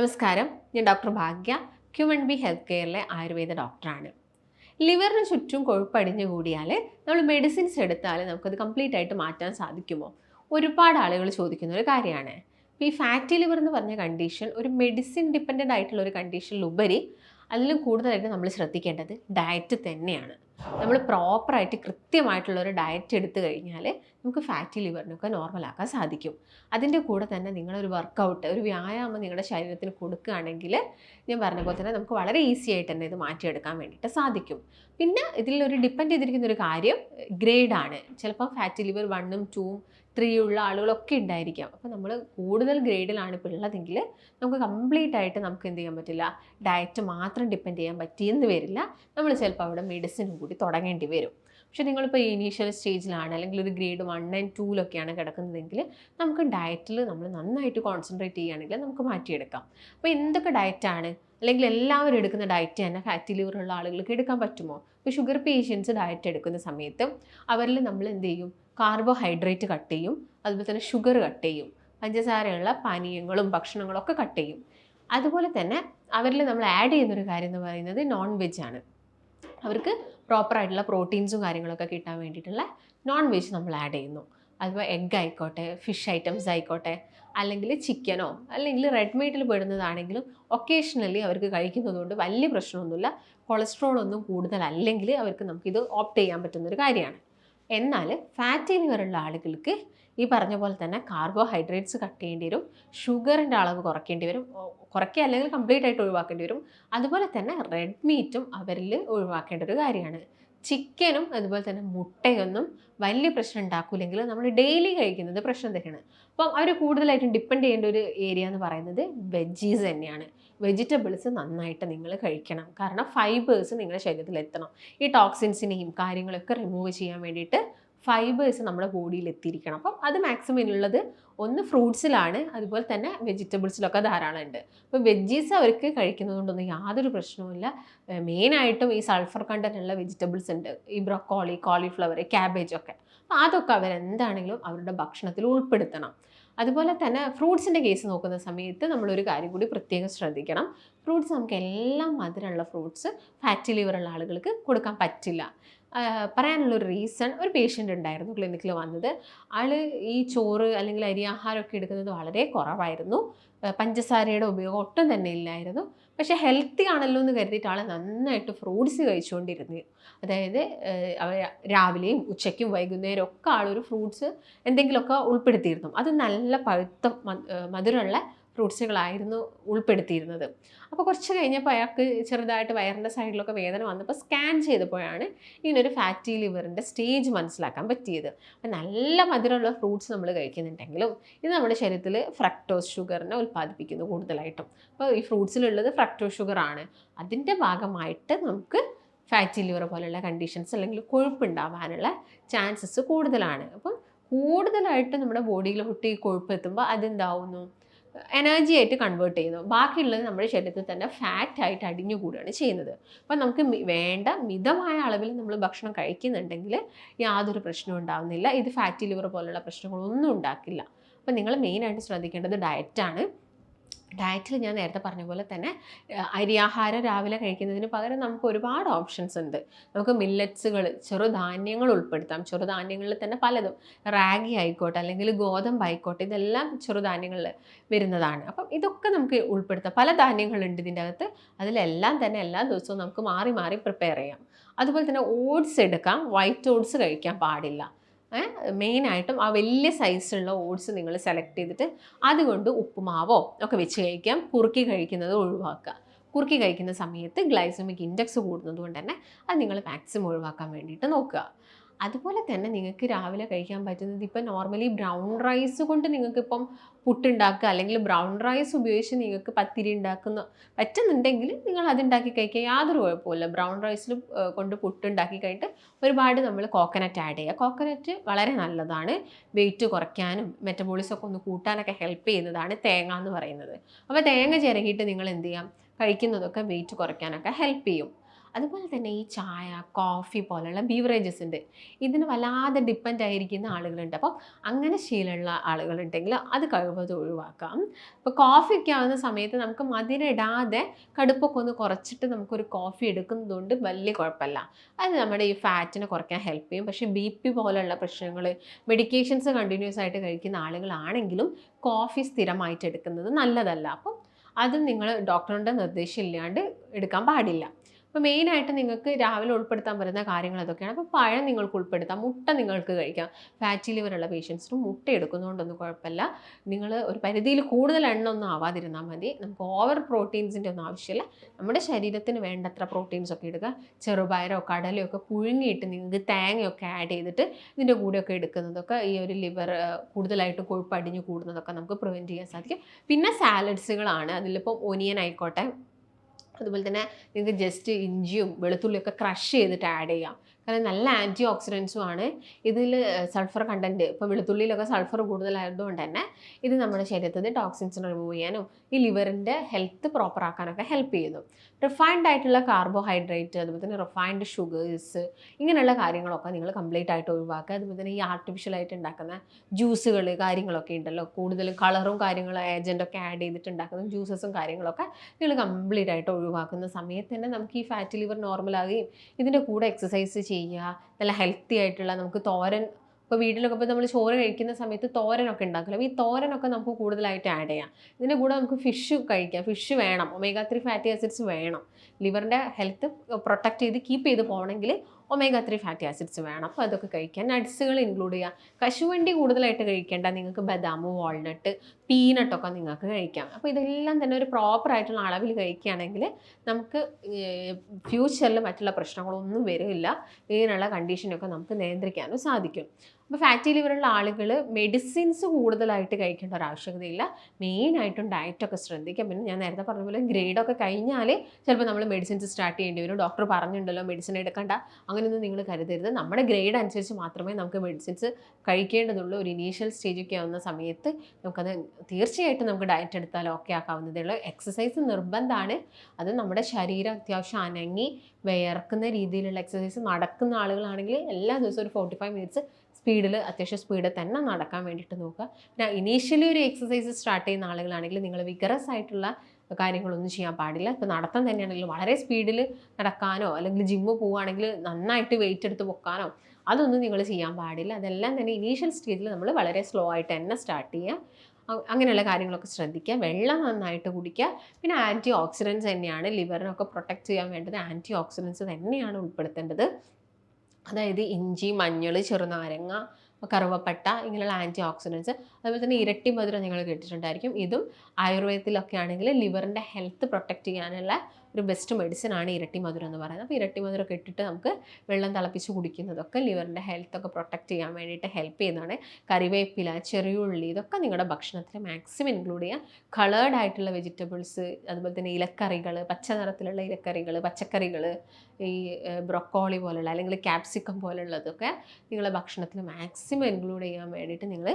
നമസ്കാരം. ഞാൻ ഡോക്ടർ ഭാഗ്യ ക്യൂമൺ ബി ഹെൽത്ത് കെയറിലെ ആയുർവേദ ഡോക്ടറാണ്. ലിവറിന് ചുറ്റും കൊഴുപ്പടിഞ്ഞു കൂടിയാൽ നമ്മൾ മെഡിസിൻസ് എടുത്താൽ നമുക്കത് കംപ്ലീറ്റ് ആയിട്ട് മാറ്റാൻ സാധിക്കുമോ? ഒരുപാട് ആളുകൾ ചോദിക്കുന്ന ഒരു കാര്യമാണ്. ഇപ്പോൾ ഈ ഫാറ്റി ലിവർ എന്ന് പറഞ്ഞ കണ്ടീഷൻ ഒരു മെഡിസിൻ ഡിപ്പെൻഡന്റ് ആയിട്ടുള്ള ഒരു കണ്ടീഷനിലുപരി അതിലും കൂടുതലായിട്ട് നമ്മൾ ശ്രദ്ധിക്കേണ്ടത് ഡയറ്റ് തന്നെയാണ്. നമ്മൾ പ്രോപ്പറായിട്ട് കൃത്യമായിട്ടുള്ള ഒരു ഡയറ്റ് എടുത്തു കഴിഞ്ഞാൽ നമുക്ക് ഫാറ്റി ലിവറിനൊക്കെ നോർമലാക്കാൻ സാധിക്കും. അതിന്റെ കൂടെ തന്നെ നിങ്ങളൊരു വർക്കൗട്ട് ഒരു വ്യായാമം നിങ്ങളുടെ ശരീരത്തിന് കൊടുക്കുകയാണെങ്കിൽ ഞാൻ പറഞ്ഞ പോലെ തന്നെ നമുക്ക് വളരെ ഈസി ആയിട്ട് തന്നെ ഇത് മാറ്റിയെടുക്കാൻ വേണ്ടിയിട്ട് സാധിക്കും. പിന്നെ ഇതിൽ ഒരു ഡിപ്പെൻഡ് ചെയ്തിരിക്കുന്ന ഒരു കാര്യം ഗ്രേഡാണ് ചിലപ്പോൾ ഫാറ്റി ലിവർ വണ്ണും ടൂവും ത്രീ ഉള്ള ആളുകളൊക്കെ ഉണ്ടായിരിക്കാം. അപ്പോൾ നമ്മൾ കൂടുതൽ ഗ്രേഡിലാണ് ഇപ്പോൾ ഉള്ളതെങ്കിൽ നമുക്ക് കംപ്ലീറ്റ് ആയിട്ട് നമുക്ക് എന്ത് ചെയ്യാൻ പറ്റില്ല? ഡയറ്റ് മാത്രം ഡിപ്പെൻഡ് ചെയ്യാൻ പറ്റിയെന്ന് വരില്ല. നമ്മൾ ചിലപ്പോൾ അവിടെ മെഡിസിനും കൂടി തുടങ്ങേണ്ടി വരും. പക്ഷേ നിങ്ങളിപ്പോൾ ഇനീഷ്യൽ സ്റ്റേജിലാണ് അല്ലെങ്കിൽ ഒരു ഗ്രേഡ് വൺ ആൻഡ് ടൂലൊക്കെയാണ് കിടക്കുന്നതെങ്കിൽ നമുക്ക് ഡയറ്റിൽ നമ്മൾ നന്നായിട്ട് കോൺസെൻട്രേറ്റ് ചെയ്യുകയാണെങ്കിൽ നമുക്ക് മാറ്റിയെടുക്കാം. അപ്പോൾ എന്തൊക്കെ ഡയറ്റാണ് അല്ലെങ്കിൽ എല്ലാവരും എടുക്കുന്ന ഡയറ്റ് തന്നെ ഫാറ്റി ലിവർ ഉള്ള ആളുകൾക്ക് എടുക്കാൻ പറ്റുമോ? ഇപ്പോൾ ഷുഗർ പേഷ്യൻസ് ഡയറ്റ് എടുക്കുന്ന സമയത്ത് അവരിൽ നമ്മൾ എന്ത് ചെയ്യും? കാർബോഹൈഡ്രേറ്റ് കട്ട് ചെയ്യും. അതുപോലെ തന്നെ ഷുഗർ കട്ട് ചെയ്യും. പഞ്ചസാരയുള്ള പാനീയങ്ങളും ഭക്ഷണങ്ങളും ഒക്കെ കട്ട് ചെയ്യും. അതുപോലെ തന്നെ അവരിൽ നമ്മൾ ആഡ് ചെയ്യുന്നൊരു കാര്യം എന്ന് പറയുന്നത് നോൺ വെജ് ആണ്. അവർക്ക് പ്രോപ്പറായിട്ടുള്ള പ്രോട്ടീൻസും കാര്യങ്ങളൊക്കെ കിട്ടാൻ വേണ്ടിയിട്ടുള്ള നോൺ വെജ് നമ്മൾ ആഡ് ചെയ്യുന്നു. അതുപോലെ എഗ് ആയിക്കോട്ടെ ഫിഷ് ഐറ്റംസ് ആയിക്കോട്ടെ അല്ലെങ്കിൽ ചിക്കനോ അല്ലെങ്കിൽ റെഡ് മീറ്റിൽ പെടുന്നതാണെങ്കിലും ഒക്കേഷണലി അവർക്ക് കഴിക്കുന്നത് കൊണ്ട് വലിയ പ്രശ്നമൊന്നുമില്ല. കൊളസ്ട്രോൾ ഒന്നും കൂടുതലല്ലെങ്കിൽ അവർക്ക് നമുക്കിത് ഓപ്റ്റ് ചെയ്യാൻ പറ്റുന്നൊരു കാര്യമാണ്. എന്നാൽ ഫാറ്റി ലിവറുള്ള ആളുകൾക്ക് ഈ പറഞ്ഞ പോലെ തന്നെ കാർബോഹൈഡ്രേറ്റ്സ് കട്ട് ചെയ്യേണ്ടി വരും ഷുഗറിന്റെ അളവ് കുറയ്ക്കേണ്ടി വരും കുറയ്ക്കുക അല്ലെങ്കിൽ കംപ്ലീറ്റ് ആയിട്ട് ഒഴിവാക്കേണ്ടി വരും. അതുപോലെ തന്നെ റെഡ് മീറ്റും അവരിൽ ഒഴിവാക്കേണ്ട ഒരു കാര്യമാണ്. ചിക്കനും അതുപോലെ തന്നെ മുട്ടയൊന്നും വലിയ പ്രശ്നം ഉണ്ടാക്കൂലെങ്കിൽ നമ്മൾ ഡെയിലി കഴിക്കുന്നത് പ്രശ്നം തന്നെയാണ്. അപ്പം അവർ കൂടുതലായിട്ടും ഡിപ്പെൻഡ് ചെയ്യേണ്ട ഒരു ഏരിയ എന്ന് പറയുന്നത് വെജീസ് തന്നെയാണ്. വെജിറ്റബിൾസ് നന്നായിട്ട് നിങ്ങൾ കഴിക്കണം. കാരണം ഫൈബേഴ്സ് നിങ്ങളുടെ ശരീരത്തിൽ എത്തണം ഈ ടോക്സിൻസിനെയും കാര്യങ്ങളൊക്കെ റിമൂവ് ചെയ്യാൻ വേണ്ടിയിട്ട് ഫൈബേഴ്സ് നമ്മുടെ ബോഡിയിൽ എത്തിയിരിക്കണം. അപ്പം അത് മാക്സിമം ഉള്ളത് ഒന്ന് ഫ്രൂട്ട്സിലാണ് അതുപോലെ തന്നെ വെജിറ്റബിൾസിലൊക്കെ ധാരാളം ഉണ്ട് അപ്പോൾ വെജീസ് അവർക്ക് കഴിക്കുന്നത് കൊണ്ടൊന്നും യാതൊരു പ്രശ്നവുമില്ല. മെയിനായിട്ടും ഈ സൾഫർ കണ്ടന്റ് ഉള്ള വെജിറ്റബിൾസ് ഉണ്ട്. ഈ ബ്രൊക്കോളി കോളിഫ്ലവർ ക്യാബേജ് ഒക്കെ. അപ്പോൾ അതൊക്കെ അവരെന്താണെങ്കിലും അവരുടെ ഭക്ഷണത്തിൽ ഉൾപ്പെടുത്തണം. അതുപോലെ തന്നെ ഫ്രൂട്ട്സിന്റെ കേസ് നോക്കുന്ന സമയത്ത് നമ്മളൊരു കാര്യം കൂടി പ്രത്യേകം ശ്രദ്ധിക്കണം. ഫ്രൂട്ട്സ് നമുക്ക് എല്ലാം മധുരമുള്ള ഫ്രൂട്ട്സ് ഫാറ്റി ലിവറുള്ള ആളുകൾക്ക് കൊടുക്കാൻ പറ്റില്ല. പറയാനുള്ളൊരു റീസൺ ഒരു പേഷ്യന്റ് ഉണ്ടായിരുന്നു ക്ലിനിക്കിൽ വന്നത്. ആൾ ഈ ചോറ് അല്ലെങ്കിൽ അരി ആഹാരമൊക്കെ എടുക്കുന്നത് വളരെ കുറവായിരുന്നു. പഞ്ചസാരയുടെ ഉപയോഗം ഒട്ടും തന്നെ ഇല്ലായിരുന്നു. പക്ഷേ ഹെൽത്തി ആണല്ലോ എന്ന് കരുതിയിട്ട് ആൾ നന്നായിട്ട് ഫ്രൂട്ട്സ് കഴിച്ചുകൊണ്ടിരുന്നു. അതായത് രാവിലെയും ഉച്ചയ്ക്കും വൈകുന്നേരം ഒക്കെ ആളൊരു ഫ്രൂട്ട്സ് എന്തെങ്കിലുമൊക്കെ ഉൾപ്പെടുത്തിയിരുന്നു. അത് നല്ല പഴുത്ത മധുരമുള്ള ഫ്രൂട്ട്സുകളായിരുന്നു ഉൾപ്പെടുത്തിയിരുന്നത്. അപ്പോൾ കുറച്ച് കഴിഞ്ഞപ്പോൾ അയാൾക്ക് ചെറുതായിട്ട് വയറിന്റെ സൈഡിലൊക്കെ വേദന വന്നപ്പോൾ സ്കാൻ ചെയ്തപ്പോഴാണ് ഇങ്ങനൊരു ഫാറ്റി ലിവറിന്റെ സ്റ്റേജ് മനസ്സിലാക്കാൻ പറ്റിയത്. അപ്പം നല്ല മധുരമുള്ള ഫ്രൂട്ട്സ് നമ്മൾ കഴിക്കുന്നുണ്ടെങ്കിലും ഇത് നമ്മുടെ ശരീരത്തിൽ ഫ്രക്ടോസ് ഷുഗറിനെ ഉൽപ്പാദിപ്പിക്കുന്നു കൂടുതലായിട്ടും. അപ്പോൾ ഈ ഫ്രൂട്ട്സിലുള്ളത് ഫ്രക്ടോസ് ഷുഗർ ആണ് അതിന്റെ ഭാഗമായിട്ട് നമുക്ക് ഫാറ്റി ലിവർ പോലുള്ള കണ്ടീഷൻസ് അല്ലെങ്കിൽ കൊഴുപ്പുണ്ടാവാനുള്ള ചാൻസസ് കൂടുതലാണ്. അപ്പം കൂടുതലായിട്ട് നമ്മുടെ ബോഡിയിൽ ഈ കൊഴുപ്പ് എത്തുമ്പോൾ അതെന്താവുന്നു? എനർജി ആയിട്ട് കൺവേർട്ട് ചെയ്യുന്നു. ബാക്കിയുള്ളത് നമ്മുടെ ശരീരത്തിൽ തന്നെ ഫാറ്റ് ആയിട്ട് അടിഞ്ഞു കൂടുകയാണ് ചെയ്യുന്നത്. അപ്പം നമുക്ക് വേണ്ട മിതമായ അളവിൽ നമ്മൾ ഭക്ഷണം കഴിക്കുന്നുണ്ടെങ്കിൽ യാതൊരു പ്രശ്നവും ഉണ്ടാകുന്നില്ല ഇത് ഫാറ്റി ലിവർ പോലുള്ള പ്രശ്നങ്ങളൊന്നും ഉണ്ടാക്കില്ല. അപ്പം നിങ്ങൾ മെയിനായിട്ട് ശ്രദ്ധിക്കേണ്ടത് ഡയറ്റാണ് ഡയറ്റിൽ ഞാൻ നേരത്തെ പറഞ്ഞ പോലെ തന്നെ അരിയാഹാരം രാവിലെ കഴിക്കുന്നതിന് പകരം നമുക്ക് ഒരുപാട് ഓപ്ഷൻസ് ഉണ്ട്. നമുക്ക് മില്ലറ്റ്സുകൾ ചെറുധാന്യങ്ങൾ ഉൾപ്പെടുത്താം. ചെറുധാന്യങ്ങളിൽ തന്നെ പലതും. റാഗി ആയിക്കോട്ടെ അല്ലെങ്കിൽ ഗോതമ്പ് ആയിക്കോട്ടെ ഇതെല്ലാം ചെറുധാന്യങ്ങളിൽ വരുന്നതാണ്. അപ്പം ഇതൊക്കെ നമുക്ക് ഉൾപ്പെടുത്താം. പല ധാന്യങ്ങളുണ്ട് ഇതിന്റെ അകത്ത്. അതിലെല്ലാം തന്നെ എല്ലാ ദിവസവും നമുക്ക് മാറി മാറി പ്രിപ്പയർ ചെയ്യാം. അതുപോലെ തന്നെ ഓട്സ് എടുക്കാം. വൈറ്റ് ഓട്സ് കഴിക്കാൻ പാടില്ല. മെയിനായിട്ടും ആ വലിയ സൈസുള്ള ഓട്സ് നിങ്ങൾ സെലക്ട് ചെയ്തിട്ട് അതുകൊണ്ട് ഉപ്പുമാവോ ഒക്കെ വെച്ച് കഴിക്കാം. കുറുക്കി കഴിക്കുന്നത് ഒഴിവാക്കുക. കുറുക്കി കഴിക്കുന്ന സമയത്ത് ഗ്ലൈസമിക് ഇൻഡെക്സ് കൂടുന്നത് കൊണ്ട് തന്നെ അത് നിങ്ങൾ മാക്സിമം ഒഴിവാക്കാൻ വേണ്ടിയിട്ട് നോക്കുക. അതുപോലെ തന്നെ നിങ്ങൾക്ക് രാവിലെ കഴിക്കാൻ പറ്റുന്നത് ഇപ്പം നോർമലി ബ്രൗൺ റൈസ് കൊണ്ട് നിങ്ങൾക്കിപ്പം പുട്ടുണ്ടാക്കുക അല്ലെങ്കിൽ ബ്രൗൺ റൈസ് ഉപയോഗിച്ച് നിങ്ങൾക്ക് പത്തിരി ഉണ്ടാക്കുന്ന പറ്റുന്നുണ്ടെങ്കിൽ നിങ്ങൾ അതുണ്ടാക്കി കഴിക്കുക. യാതൊരു കുഴപ്പമില്ല ബ്രൗൺ റൈസിൽ കൊണ്ട് പുട്ടുണ്ടാക്കി കഴിഞ്ഞിട്ട് ഒരുപാട് നമ്മൾ കോക്കനറ്റ് ആഡ് ചെയ്യുക. കോക്കനറ്റ് വളരെ നല്ലതാണ്. വെയിറ്റ് കുറയ്ക്കാനും മെറ്റബോളിസം ഒക്കെ ഒന്ന് കൂട്ടാനൊക്കെ ഹെൽപ്പ് ചെയ്യുന്നതാണ് തേങ്ങ എന്ന് പറയുന്നത്. അപ്പോൾ തേങ്ങ ചിരകിയിട്ട് നിങ്ങൾ എന്ത് ചെയ്യാം? കഴിക്കുന്നതൊക്കെ വെയിറ്റ് കുറയ്ക്കാനൊക്കെ ഹെൽപ്പ് ചെയ്യും. അതുപോലെ തന്നെ ഈ ചായ കോഫി പോലെയുള്ള ബീവറേജസ് ഉണ്ട്. ഇതിന് വല്ലാതെ ഡിപ്പെൻഡ് ആയിരിക്കുന്ന ആളുകളുണ്ട്. അപ്പോൾ അങ്ങനെ ശീലമുള്ള ആളുകളുണ്ടെങ്കിൽ അത് കഴിവത് ഒഴിവാക്കാം. ഇപ്പോൾ കോഫി ഒക്കെ ആവുന്ന സമയത്ത് നമുക്ക് മധുരം ഇടാതെ കടുപ്പൊക്കെ ഒന്ന് കുറച്ചിട്ട് നമുക്കൊരു കോഫി എടുക്കുന്നതുകൊണ്ട് വലിയ കുഴപ്പമില്ല. അത് നമ്മുടെ ഈ ഫാറ്റിനെ കുറയ്ക്കാൻ ഹെൽപ്പ് ചെയ്യും. പക്ഷേ ബി പി പോലെയുള്ള പ്രശ്നങ്ങൾ മെഡിക്കേഷൻസ് കണ്ടിന്യൂസ് ആയിട്ട് കഴിക്കുന്ന ആളുകളാണെങ്കിലും കോഫി സ്ഥിരമായിട്ട് എടുക്കുന്നത് നല്ലതല്ല. അപ്പം അത് നിങ്ങൾ ഡോക്ടറുടെ നിർദ്ദേശം ഇല്ലാണ്ട് എടുക്കാൻ പാടില്ല. അപ്പോൾ മെയിനായിട്ട് നിങ്ങൾക്ക് രാവിലെ ഉൾപ്പെടുത്താൻ പറ്റുന്ന കാര്യങ്ങൾ അതൊക്കെയാണ്. അപ്പോൾ പഴം നിങ്ങൾക്ക് ഉൾപ്പെടുത്താം മുട്ട നിങ്ങൾക്ക് കഴിക്കാം. ഫാറ്റി ലിവറുള്ള പേഷ്യൻസിന് മുട്ട എടുക്കുന്നതുകൊണ്ടൊന്നും കുഴപ്പമില്ല. നിങ്ങൾ ഒരു പരിധിയിൽ കൂടുതൽ എണ്ണ ഒന്നും ആവാതിരുന്നാൽ മതി. നമുക്ക് ഓവർ പ്രോട്ടീൻസിന്റെ ഒന്നും ആവശ്യമില്ല. നമ്മുടെ ശരീരത്തിന് വേണ്ടത്ര പ്രോട്ടീൻസ് ഒക്കെ എടുക്കുക ചെറുപയറോ കടലോ ഒക്കെ പുഴുങ്ങിയിട്ട് നിങ്ങൾക്ക് തേങ്ങയൊക്കെ ആഡ് ചെയ്തിട്ട് ഇതിന്റെ കൂടെയൊക്കെ എടുക്കുന്നതൊക്കെ ഈ ഒരു ലിവർ കൂടുതലായിട്ട് കൊഴുപ്പ് അടിഞ്ഞു കൂടുന്നതൊക്കെ നമുക്ക് പ്രിവെന്റ് ചെയ്യാൻ സാധിക്കും. പിന്നെ സാലഡ്സുകളാണ് അതിലിപ്പോൾ ഒനിയൻ ആയിക്കോട്ടെ അതുപോലെ തന്നെ നിങ്ങൾക്ക് ജസ്റ്റ് ഇഞ്ചിയും വെളുത്തുള്ളിയൊക്കെ ക്രഷ് ചെയ്തിട്ട് ആഡ് ചെയ്യാം. കാരണം നല്ല ആന്റി ഓക്സിഡൻസും ആണ്. ഇതിൽ സൾഫർ കണ്ടന്റ് ഇപ്പോൾ വെളുത്തുള്ളിയിലൊക്കെ സൾഫർ കൂടുതലായതുകൊണ്ട് തന്നെ ഇത് നമ്മുടെ ശരീരത്തിൽ ടോക്സിൻസ് റിമൂവ് ചെയ്യാനും ഈ ലിവറിന്റെ ഹെൽത്ത് പ്രോപ്പർ ആക്കാനൊക്കെ ഹെൽപ്പ് ചെയ്യുന്നു. റിഫൈൻഡ് ആയിട്ടുള്ള കാർബോഹൈഡ്രേറ്റ് അതുപോലെ തന്നെ റിഫൈൻഡ് ഷുഗേഴ്സ് ഇങ്ങനെയുള്ള കാര്യങ്ങളൊക്കെ നിങ്ങൾ കംപ്ലീറ്റ് ആയിട്ട് ഒഴിവാക്കുക. അതുപോലെ തന്നെ ഈ ആർട്ടിഫിഷ്യൽ ആയിട്ട് ഉണ്ടാക്കുന്ന ജ്യൂസുകൾ കാര്യങ്ങളൊക്കെ ഉണ്ടല്ലോ. കൂടുതൽ കളറും കാര്യങ്ങളും ഏജന്റൊക്കെ ആഡ് ചെയ്തിട്ട് ഉണ്ടാക്കുന്ന ജ്യൂസസും കാര്യങ്ങളൊക്കെ നിങ്ങൾ കംപ്ലീറ്റ് ആയിട്ട് ഒഴിവാക്കുന്ന സമയത്ത് തന്നെ നമുക്ക് ഈ ഫാറ്റ് ലിവർ നോർമലാകുകയും ഇതിന്റെ കൂടെ എക്സസൈസ് ചെയ്യുക. നല്ല ഹെൽത്തി ആയിട്ടുള്ള നമുക്ക് തോരൻ ഇപ്പോൾ വീട്ടിലൊക്കെ ഇപ്പോൾ നമ്മൾ ചോറ് കഴിക്കുന്ന സമയത്ത് തോരനൊക്കെ ഉണ്ടാക്കില്ല അപ്പോൾ ഈ തോരനൊക്കെ നമുക്ക് കൂടുതലായിട്ട് ആഡ് ചെയ്യാം. ഇതിന്റെ കൂടെ നമുക്ക് ഫിഷ് കഴിക്കാം. ഫിഷ് വേണം. ഒമേഗ ത്രീ ഫാറ്റി ആസിഡ്സ് വേണം. ലിവറിന്റെ ഹെൽത്ത് പ്രൊട്ടക്റ്റ് ചെയ്ത് കീപ്പ് ചെയ്ത് പോകണമെങ്കിൽ ഒമേഗ ത്രീ ഫാറ്റി ആസിഡ്സ് വേണം. അപ്പോൾ അതൊക്കെ കഴിക്കാൻ നട്ട്സുകൾ ഇൻക്ലൂഡ് ചെയ്യുക കശുവണ്ടി കൂടുതലായിട്ട് കഴിക്കേണ്ട നിങ്ങൾക്ക് ബദാം വാൾനട്ട് പീനട്ടൊക്കെ നിങ്ങൾക്ക് കഴിക്കാം. അപ്പോൾ ഇതെല്ലാം തന്നെ ഒരു പ്രോപ്പർ ആയിട്ടുള്ള അളവിൽ കഴിക്കുകയാണെങ്കിൽ നമുക്ക് ഫ്യൂച്ചറിൽ മറ്റുള്ള പ്രശ്നങ്ങളൊന്നും വരില്ല. ഇങ്ങനെയുള്ള കണ്ടീഷനൊക്കെ നമുക്ക് നിയന്ത്രിക്കാനും സാധിക്കും. അപ്പോൾ ഫാറ്റി ലിവറുള്ള ആളുകൾ മെഡിസിൻസ് കൂടുതലായിട്ട് കഴിക്കേണ്ട ഒരു ആവശ്യകതയില്ല. മെയിനായിട്ടും ഡയറ്റൊക്കെ ശ്രദ്ധിക്കാം. പിന്നെ ഞാൻ നേരത്തെ പറഞ്ഞ പോലെ ഗ്രേഡൊക്കെ കഴിഞ്ഞാൽ ചിലപ്പോൾ നമ്മൾ മെഡിസിൻസ് സ്റ്റാർട്ട് ചെയ്യേണ്ടി വരും. ഡോക്ടർ പറഞ്ഞിട്ടുണ്ടല്ലോ മെഡിസിൻ എടുക്കണ്ട. അങ്ങനെയൊന്നും നിങ്ങൾ കരുതരുത്. നമ്മുടെ ഗ്രേഡ് അനുസരിച്ച് മാത്രമേ നമുക്ക് മെഡിസിൻസ് കഴിക്കേണ്ടതുള്ളൂ. ഒരു ഇനീഷ്യൽ സ്റ്റേജൊക്കെ ആവുന്ന സമയത്ത് നമുക്കത് തീർച്ചയായിട്ടും നമുക്ക് ഡയറ്റ് എടുത്താൽ ഓക്കെ ആക്കാവുന്നതേ ഉള്ളൂ. എക്സസൈസ് നിർബന്ധമാണ് അത് നമ്മുടെ ശരീരം അത്യാവശ്യം അനങ്ങി വിയർക്കുന്ന രീതിയിലുള്ള എക്സസൈസ് നടക്കുന്ന ആളുകളാണെങ്കിൽ എല്ലാ ദിവസവും ഒരു ഫോർട്ടി ഫൈവ് മിനിറ്റ്സ് സ്പീഡിൽ അത്യാവശ്യം സ്പീഡിൽ തന്നെ നടക്കാൻ വേണ്ടിയിട്ട് നോക്കുക. പിന്നെ ഇനീഷ്യലി ഒരു എക്സസൈസ് സ്റ്റാർട്ട് ചെയ്യുന്ന ആളുകളാണെങ്കിൽ നിങ്ങൾ വിഗറസ് ആയിട്ടുള്ള കാര്യങ്ങളൊന്നും ചെയ്യാൻ പാടില്ല. ഇപ്പോൾ നടത്തം തന്നെയാണെങ്കിൽ വളരെ സ്പീഡിൽ നടക്കാനോ അല്ലെങ്കിൽ ജിമ്മ് പോവുകയാണെങ്കിൽ നന്നായിട്ട് വെയിറ്റ് എടുത്ത് പൊക്കാനോ അതൊന്നും നിങ്ങൾ ചെയ്യാൻ പാടില്ല. അതെല്ലാം തന്നെ ഇനീഷ്യൽ സ്റ്റേജിൽ നമ്മൾ വളരെ സ്ലോ ആയിട്ട് തന്നെ സ്റ്റാർട്ട് ചെയ്യുക. അങ്ങനെയുള്ള കാര്യങ്ങളൊക്കെ ശ്രദ്ധിക്കുക. വെള്ളം നന്നായിട്ട് കുടിക്കുക. പിന്നെ ആന്റി ഓക്സിഡൻസ് തന്നെയാണ്. ലിവറിനൊക്കെ പ്രൊട്ടക്റ്റ് ചെയ്യാൻ വേണ്ടത് ആന്റി ഓക്സിഡൻസ് തന്നെയാണ് ഉൾപ്പെടുത്തേണ്ടത്. അതായത് ഇഞ്ചി മഞ്ഞൾ ചെറുനാരങ്ങ കറുവപ്പട്ട ഇങ്ങനെയുള്ള ആന്റി ഓക്സിഡൻസ് അതുപോലെ തന്നെ ഇരട്ടി മധുരം നിങ്ങൾ കേട്ടിട്ടുണ്ടായിരിക്കും. ഇതും ആയുർവേദത്തിലൊക്കെ ആണെങ്കിൽ ലിവറിന്റെ ഹെൽത്ത് പ്രൊട്ടക്റ്റ് ചെയ്യാനുള്ള ഒരു ബെസ്റ്റ് മെഡിസിൻ ആണ് ഇരട്ടി മധുരം എന്ന് പറയുന്നത്. അപ്പോൾ ഇരട്ടി മധുരം ഒക്കെ ഇട്ടിട്ട് നമുക്ക് വെള്ളം തിളപ്പിച്ച് കുടിക്കുന്നതൊക്കെ ലിവറിന്റെ ഹെൽത്തൊക്കെ പ്രൊട്ടക്റ്റ് ചെയ്യാൻ വേണ്ടിയിട്ട് ഹെൽപ്പ് ചെയ്യുന്നതാണ്. കറിവേപ്പില ചെറിയുള്ളി ഇതൊക്കെ നിങ്ങളുടെ ഭക്ഷണത്തിൽ മാക്സിമം ഇൻക്ലൂഡ് ചെയ്യുക. കളേർഡ് ആയിട്ടുള്ള വെജിറ്റബിൾസ് അതുപോലെ തന്നെ ഇലക്കറികൾ പച്ച നിറത്തിലുള്ള ഇലക്കറികൾ പച്ചക്കറികൾ ഈ ബ്രൊക്കോളി പോലുള്ള അല്ലെങ്കിൽ ക്യാപ്സിക്കം പോലുള്ളതൊക്കെ നിങ്ങളുടെ ഭക്ഷണത്തിൽ മാക്സിമം ഇൻക്ലൂഡ് ചെയ്യാൻ വേണ്ടിയിട്ട് നിങ്ങൾ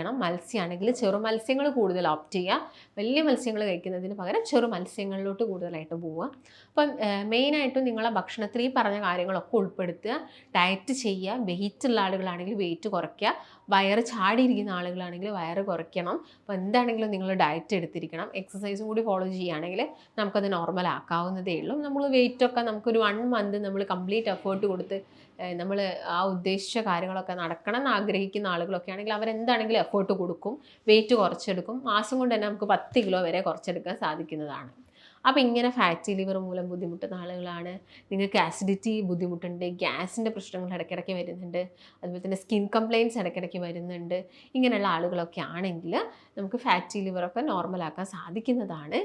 ശ്രദ്ധിക്കണം മത്സ്യമാണെങ്കിൽ ചെറു മത്സ്യങ്ങൾ കൂടുതൽ ഓപ്റ്റ് ചെയ്യുക. വലിയ മത്സ്യങ്ങൾ കഴിക്കുന്നതിന് പകരം ചെറു മത്സ്യങ്ങളിലോട്ട് കൂടുതലായിട്ട് പോവുക. അപ്പം മെയിനായിട്ടും നിങ്ങളെ ഭക്ഷണത്തിൽ ഈ പറഞ്ഞ കാര്യങ്ങളൊക്കെ ഉൾപ്പെടുത്തുക. ഡയറ്റ് ചെയ്യുക. വെയിറ്റ് ഉള്ള ആളുകളാണെങ്കിൽ വെയിറ്റ് കുറയ്ക്കുക. വയറ് ചാടിയിരിക്കുന്ന ആളുകളാണെങ്കിൽ വയറ് കുറയ്ക്കണം. അപ്പോൾ എന്താണെങ്കിലും നിങ്ങൾ ഡയറ്റ് എടുത്തിരിക്കണം. എക്സസൈസും കൂടി ഫോളോ ചെയ്യുകയാണെങ്കിൽ നമുക്കത് നോർമൽ ആക്കാവുന്നതേ ഉള്ളൂ. നമ്മൾ വെയിറ്റൊക്കെ നമുക്കൊരു വൺ മന്ത് നമ്മൾ കംപ്ലീറ്റ് എഫേർട്ട് കൊടുത്ത് നമ്മൾ ആ ഉദ്ദേശിച്ച കാര്യങ്ങളൊക്കെ നടക്കണം എന്ന് ആഗ്രഹിക്കുന്ന ആളുകളൊക്കെ ആണെങ്കിൽ അവരെന്താണെങ്കിലും എഫേർട്ട് കൊടുക്കും. വെയിറ്റ് കുറച്ചെടുക്കും. മാസം കൊണ്ട് തന്നെ നമുക്ക് പത്ത് കിലോ വരെ കുറച്ചെടുക്കാൻ സാധിക്കുന്നതാണ്. അപ്പോൾ ഇങ്ങനെ ഫാറ്റി ലിവർ മൂലം ബുദ്ധിമുട്ടുന്ന ആളുകളാണ്. നിങ്ങൾക്ക് ആസിഡിറ്റി ബുദ്ധിമുട്ടുണ്ട് ഗ്യാസിന്റെ പ്രശ്നങ്ങൾ ഇടയ്ക്കിടയ്ക്ക് വരുന്നുണ്ട്. അതുപോലെ തന്നെ സ്കിൻ കംപ്ലയിൻസ് ഇടയ്ക്കിടയ്ക്ക് വരുന്നുണ്ട്. ഇങ്ങനെയുള്ള ആളുകളൊക്കെ ആണെങ്കിൽ നമുക്ക് ഫാറ്റി ലിവറൊക്കെ നോർമലാക്കാൻ സാധിക്കുന്നതാണ്.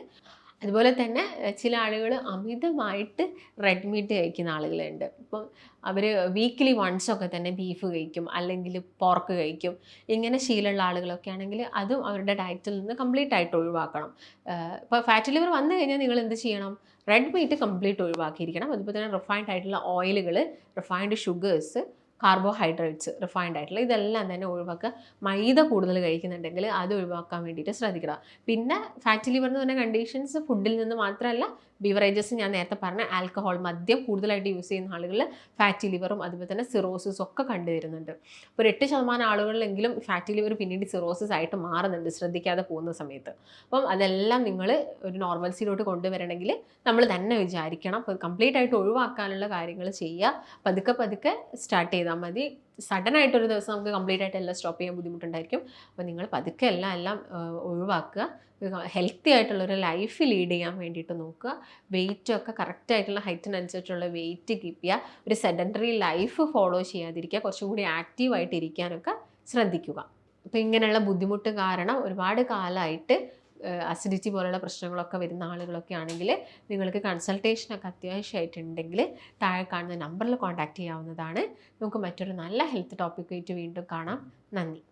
അതുപോലെ തന്നെ ചില ആളുകൾ അമിതമായിട്ട് റെഡ് മീറ്റ് കഴിക്കുന്ന ആളുകളുണ്ട്. ഇപ്പം അവർ വീക്ക്ലി വൺസ് ഒക്കെ തന്നെ ബീഫ് കഴിക്കും അല്ലെങ്കിൽ പോർക്ക് കഴിക്കും. ഇങ്ങനെ ശീലമുള്ള ആളുകളൊക്കെ ആണെങ്കിൽ അതും അവരുടെ ഡയറ്റിൽ നിന്ന് കംപ്ലീറ്റ് ആയിട്ട് ഒഴിവാക്കണം. ഇപ്പോൾ ഫാറ്റ് ലിവർ വന്നു കഴിഞ്ഞാൽ നിങ്ങൾ എന്ത് ചെയ്യണം? റെഡ് മീറ്റ് കംപ്ലീറ്റ് ഒഴിവാക്കിയിരിക്കണം. അതുപോലെ തന്നെ റിഫൈൻഡ് ആയിട്ടുള്ള ഓയിലുകൾ റിഫൈൻഡ് ഷുഗേഴ്സ് കാർബോഹൈഡ്രേറ്റ്സ് റിഫൈൻഡ് ആയിട്ടുള്ള ഇതെല്ലാം തന്നെ ഒഴിവാക്കുക. മൈദ കൂടുതൽ കഴിക്കുന്നുണ്ടെങ്കിൽ അത് ഒഴിവാക്കാൻ വേണ്ടിയിട്ട് ശ്രദ്ധിക്കുക. പിന്നെ ഫാറ്റ് ലിവർ എന്ന് പറഞ്ഞ കണ്ടീഷൻസ് ഫുഡിൽ നിന്ന് മാത്രമല്ല ബിവറേജസ് ഞാൻ നേരത്തെ പറഞ്ഞ ആൽക്കഹോൾ മദ്യം കൂടുതലായിട്ട് യൂസ് ചെയ്യുന്ന ആളുകളിൽ ഫാറ്റി ലിവറും അതുപോലെ തന്നെ സിറോസിസ് ഒക്കെ കണ്ടുവരുന്നുണ്ട്. ഒരു എട്ട് ശതമാനം ആളുകളിലെങ്കിലും ഫാറ്റി ലിവർ പിന്നീട് സിറോസിസ് ആയിട്ട് മാറുന്നുണ്ട് ശ്രദ്ധിക്കാതെ പോകുന്ന സമയത്ത്. അപ്പം അതെല്ലാം നിങ്ങൾ ഒരു നോർമൽസിയിലോട്ട് കൊണ്ടുവരണമെങ്കിൽ നമ്മൾ തന്നെ വിചാരിക്കണം. അപ്പോൾ കംപ്ലീറ്റ് ആയിട്ട് ഒഴിവാക്കാനുള്ള കാര്യങ്ങൾ ചെയ്യുക. പതുക്കെ പതുക്കെ സ്റ്റാർട്ട് ചെയ്താൽ മതി. സഡൻ ആയിട്ട് ഒരു ദിവസം നമുക്ക് കംപ്ലീറ്റ് ആയിട്ട് എല്ലാം സ്റ്റോപ്പ് ചെയ്യാൻ ബുദ്ധിമുട്ടുണ്ടായിരിക്കും. അപ്പോൾ നിങ്ങൾ പതുക്കെ എല്ലാം എല്ലാം ഒഴിവാക്കുക. ഹെൽത്തി ആയിട്ടുള്ളൊരു ലൈഫ് ലീഡ് ചെയ്യാൻ വേണ്ടിയിട്ട് നോക്കുക. വെയിറ്റൊക്കെ കറക്റ്റ് ആയിട്ടുള്ള ഹൈറ്റിനനുസരിച്ചുള്ള വെയിറ്റ് കീപ്പ് ചെയ്യുക. ഒരു സെഡന്ററി ലൈഫ് ഫോളോ ചെയ്യാതിരിക്കുക. കുറച്ചും കൂടി ആക്റ്റീവായിട്ട് ഇരിക്കാനൊക്കെ ശ്രദ്ധിക്കുക. അപ്പോൾ ഇങ്ങനെയുള്ള ബുദ്ധിമുട്ട് കാരണം ഒരുപാട് കാലമായിട്ട് അസിഡിറ്റി പോലുള്ള പ്രശ്നങ്ങളൊക്കെ വരുന്ന ആളുകളൊക്കെ ആണെങ്കിൽ നിങ്ങൾക്ക് കൺസൾട്ടേഷനൊക്കെ അത്യാവശ്യമായിട്ടുണ്ടെങ്കിൽ താഴെ കാണുന്ന നമ്പറിൽ കോൺടാക്റ്റ് ചെയ്യാവുന്നതാണ്. നമുക്ക് മറ്റൊരു നല്ല ഹെൽത്ത് ടോപ്പിക്കായിട്ട് വീണ്ടും കാണാം. നന്ദി.